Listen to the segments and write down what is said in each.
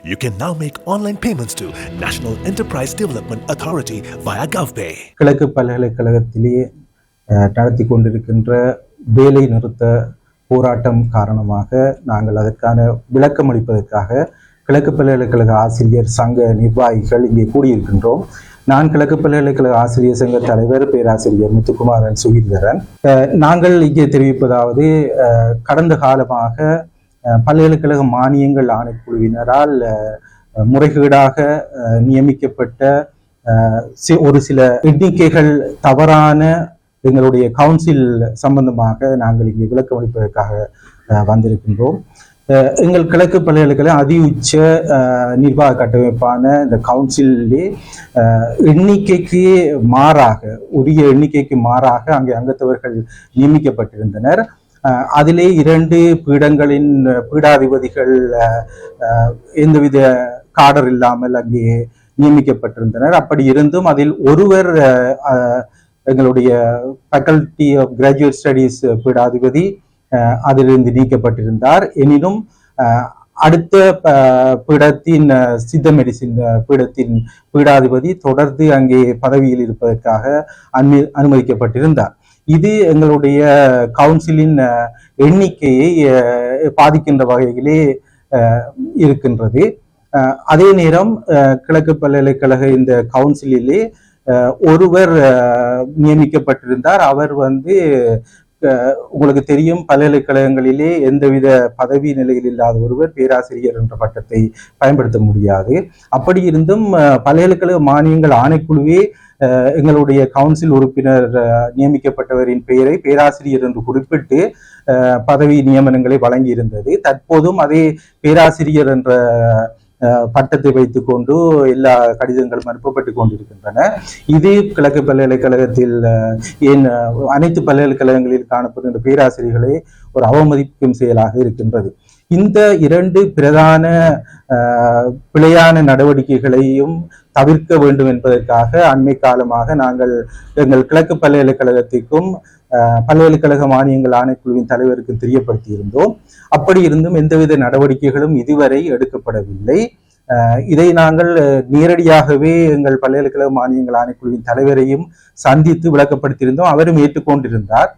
You can now make online payments to National Enterprise Development Authority via GovPay. கிழக்கு பல்கலைக்கழகத்திலேயே நடத்தி கொண்டிருக்கின்ற வேலை நிறுத்த போராட்டம் காரணமாக நாங்கள் அதற்கான விளக்கம் அளிப்பதற்காக கிழக்கு பல்கலைக்கழக ஆசிரியர் சங்க நிர்வாகிகள் இங்கே கூடியிருக்கின்றோம் நான் கிழக்கு பல்கலைக்கழக ஆசிரியர் சங்க தலைவர் பேராசிரியர் முத்துக்குமாரன் சுகீர்தரன் நாங்கள் இங்கே தெரிவிப்பதாவது கடந்த காலமாக பல்கலைக்கழக மானியங்கள் ஆணைக்குழுவினரால் முறைகேடாக நியமிக்கப்பட்ட ஒரு சில எண்ணிக்கைகள் தவறான எங்களுடைய கவுன்சில் சம்பந்தமாக நாங்கள் இங்கே விளக்கம் அளிப்பதற்காக வந்திருக்கின்றோம். எங்கள் கிழக்கு பல்கலைக்கழக அதி உச்ச நிர்வாக கட்டமைப்பான இந்த கவுன்சிலே எண்ணிக்கைக்கு மாறாக உரிய எண்ணிக்கைக்கு மாறாக அங்கே அங்கத்தவர்கள் நியமிக்கப்பட்டிருந்தனர். அதிலே இரண்டு பீடங்களின் பீடாதிபதிகள் எந்தவித காடர் இல்லாமல் அங்கே நியமிக்கப்பட்டிருந்தனர். அப்படி இருந்தும் அதில் ஒருவர் எங்களுடைய ஃபேக்கல்டி ஆஃப் கிராஜுவேட் ஸ்டடீஸ் பீடாதிபதி அதிலிருந்து நீக்கப்பட்டிருந்தார். எனினும் அடுத்த பீடத்தின் சித்த மெடிசின் பீடத்தின் பீடாதிபதி தொடர்ந்து அங்கே பதவியில் இருப்பதற்காக அனு அனுமதிக்கப்பட்டிருந்தார். இது எங்களுடைய கவுன்சிலின் எண்ணிக்கையை பாதிக்கின்ற வகையிலே இருக்கின்றது. அதே நேரம் கிழக்கு பல்கலைக்கழக இந்த கவுன்சிலிலே ஒருவர் நியமிக்கப்பட்டிருந்தார். அவர் வந்து உங்களுக்கு தெரியும் பல்கலைக்கழகங்களிலே எந்தவித பதவி நிலையில் இல்லாத ஒருவர் பேராசிரியர் என்ற பட்டத்தை பயன்படுத்த முடியாது. அப்படி இருந்தும் பல்கலைக்கழக மானியங்கள் ஆணைக்குழுவே எங்களுடைய கவுன்சில் உறுப்பினர் நியமிக்கப்பட்டவரின் பெயரை பேராசிரியர் என்று குறிப்பிட்டு அஹ், பதவி நியமனங்களை வழங்கியிருந்தது. தற்போதும் அதே பேராசிரியர் என்ற அஹ், பட்டத்தை வைத்துக்கொண்டு எல்லா கடிதங்களும் அனுப்பப்பட்டு கொண்டிருக்கின்றன. இது கிழக்கு பல்கலைக்கழகத்தில் ஏன் அனைத்து பல்கலைக்கழகங்களில் காணப்படுகின்ற பேராசிரியர்களை ஒரு அவமதிக்கும் செயலாக இருக்கின்றது. இந்த இரண்டு பிரதான பிழையான நடவடிக்கைகளையும் தவிர்க்க வேண்டும் என்பதற்காக அண்மை காலமாக நாங்கள் எங்கள் கிழக்கு பல்கலைக்கழகத்திற்கும் பல்கலைக்கழக மானியங்கள் ஆணைக்குழுவின் தலைவருக்கு தெரியப்படுத்தியிருந்தோம். அப்படி இருந்தும் எந்தவித நடவடிக்கைகளும் இதுவரை எடுக்கப்படவில்லை. இதை நாங்கள் நேரடியாகவே எங்கள் பல்கலைக்கழக மானியங்கள் ஆணைக்குழுவின் தலைவரையும் சந்தித்து விளக்கப்படுத்தியிருந்தோம். அவரும் ஏற்றுக்கொண்டிருந்தார்.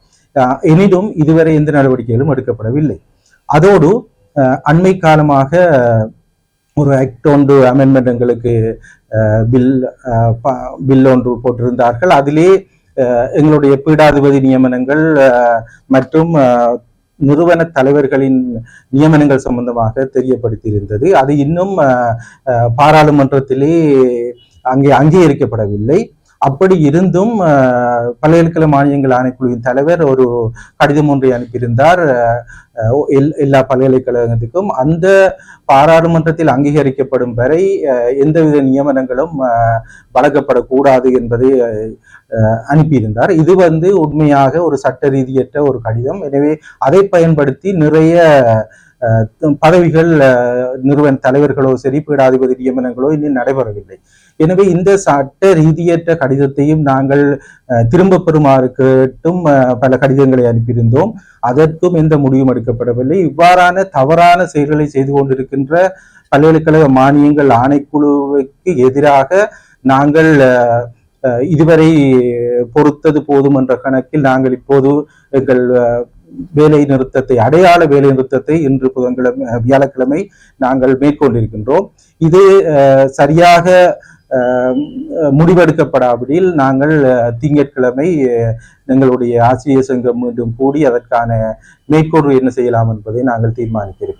எனினும் இதுவரை எந்த நடவடிக்கைகளும் எடுக்கப்படவில்லை. அதோடு அண்மை காலமாக ஒரு ஆக்ட் ஒன்று அமெண்ட்மெண்ட் எங்களுக்கு பில் பில் ஒன்று போட்டிருந்தார்கள். அதிலே எங்களுடைய பீடாதிபதி நியமனங்கள் மற்றும் நிறுவன தலைவர்களின் நியமனங்கள் சம்பந்தமாக தெரியப்படுத்தியிருந்தது. அது இன்னும் பாராளுமன்றத்திலே அங்கே அங்கீகரிக்கப்படவில்லை. அப்படி இருந்தும் பல்கலைக்கழக மானியங்கள் ஆணைக்குழுவின் தலைவர் ஒரு கடிதம் ஒன்றை அனுப்பியிருந்தார். எல்- எல்லா பல்கலைக்கழகத்துக்கும். அந்த பாராளுமன்றத்தில் அங்கீகரிக்கப்படும் வரை எந்தவித நியமனங்களும் வழங்கப்படக்கூடாது என்பதை அனுப்பியிருந்தார். இது வந்து உண்மையாக ஒரு சட்ட ரீதியற்ற ஒரு கடிதம். எனவே அதை பயன்படுத்தி நிறைய அஹ், பதவிகள் நிறுவன தலைவர்களோ சரி பீடாதிபதி நியமனங்களோ இன்னும் நடைபெறவில்லை. எனவே இந்த சட்ட ரீதியற்ற கடிதத்தையும் நாங்கள் திரும்ப பெறுமாறு கேட்டும் பல கடிதங்களை அனுப்பியிருந்தோம். அதற்கும் எந்த முடிவும் எடுக்கப்படவில்லை. இவ்வாறான தவறான செயல்களை செய்து கொண்டிருக்கின்ற பல்கலைக்கழக மானியங்கள் ஆணைக்குழுவுக்கு எதிராக நாங்கள் இதுவரை பொறுத்தது போதும் என்ற கணக்கில் நாங்கள் இப்போது எங்கள் வேலை நிறுத்தத்தை அடையாள வேலை நிறுத்தத்தை இன்று புதன்கிழமை வியாழக்கிழமை நாங்கள் மேற்கொண்டிருக்கின்றோம். இது சரியாக முடிவெடுக்கப்படாவிடில் நாங்கள் திங்கட்கிழமை எங்களுடைய ஆசிரியர் சங்கம் மீண்டும் கூடி அதற்கான மேற்கொள் என்ன செய்யலாம் என்பதை நாங்கள் தீர்மானித்திருக்கிறோம்